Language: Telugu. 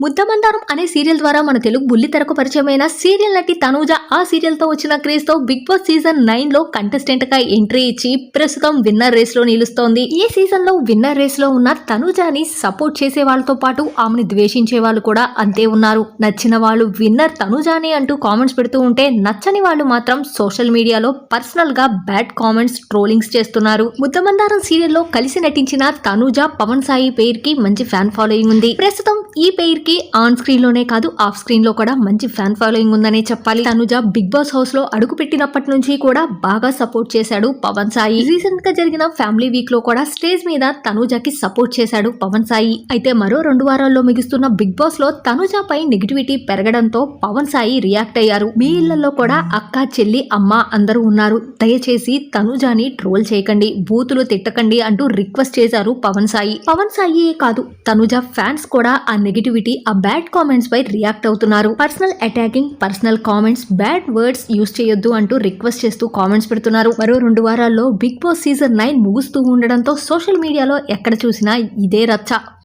ముద్దమందారం అనే సీరియల్ ద్వారా మన తెలుగు బుల్లి తెరకు పరిచయమైన సీరియల్ నటి తనూజ ఆ సీరియల్తో వచ్చిన క్రేజ్తో బిగ్ బాస్ సీజన్ నైన్లో ఎంట్రీ ఇచ్చి ప్రస్తుతం విన్నర్ రేస్లో నిలుస్తోంది. ఈ సీజన్లో విన్నర్ రేస్లో ఉన్న తనూజని సపోర్ట్ చేసే వాళ్ళతో పాటు ఆమెను ద్వేషించే వాళ్ళు కూడా అంతే ఉన్నారు. నచ్చిన వాళ్ళు విన్నర్ తనూజాని అంటూ కామెంట్స్ పెడుతూ ఉంటే నచ్చని వాళ్ళు మాత్రం సోషల్ మీడియాలో పర్సనల్గా బ్యాడ్ కామెంట్స్ ట్రోలింగ్స్ చేస్తున్నారు. ముద్దమందారం సీరియల్లో కలిసి నటించిన తనూజ పవన్ సాయి పేరుకి మంచి ఫ్యాన్ ఫాలోయింగ్ ఉంది. ప్రస్తుతం ఈ పెయిర్కి ఆన్ స్క్రీన్లోనే కాదు ఆఫ్ స్క్రీన్లో కూడా మంచి ఫ్యాన్ ఫాలోయింగ్ ఉందనే చెప్పాలి. తనుజ బిగ్ బాస్ హౌస్లో అడుగు పెట్టినప్పటి నుంచి కూడా బాగా సపోర్ట్ చేశాడు పవన్ సాయి. రీసెంట్గా జరిగిన ఫ్యామిలీ వీక్లో కూడా స్టేజ్ మీద తనుజకి సపోర్ట్ చేశాడు పవన్ సాయి. అయితే మరో రెండు వారాల్లో మిగుస్తున్న బిగ్ బాస్లో తనుజ పై నెగిటివిటీ పెరగడంతో పవన్ సాయి రియాక్ట్ అయ్యారు. మీ ఇళ్ళలో కూడా అక్క చెల్లి అమ్మ అందరూ ఉన్నారు. దయచేసి తనుజాని ట్రోల్ చేయకండి బూతులు తిట్టకండి అంటూ రిక్వెస్ట్ చేశారు పవన్ సాయి. పవన్ సాయి కాదు తనుజ ఫ్యాన్స్ కూడా నెగిటివిటీ ఆ బ్యాడ్ కామెంట్స్ పై రియాక్ట్ అవుతున్నారు. Personal attacking personal comments bad words use చేయొద్దు అంటూ రిక్వెస్ట్ చేస్తూ కామెంట్స్ పెడుతున్నారు. మరో రెండు వారాల్లో బిగ్ బాస్ సీజన్ నైన్ ముగుస్తూ ఉండడంతో సోషల్ మీడియాలో ఎక్కడ చూసినా ఇదే రచ్చ.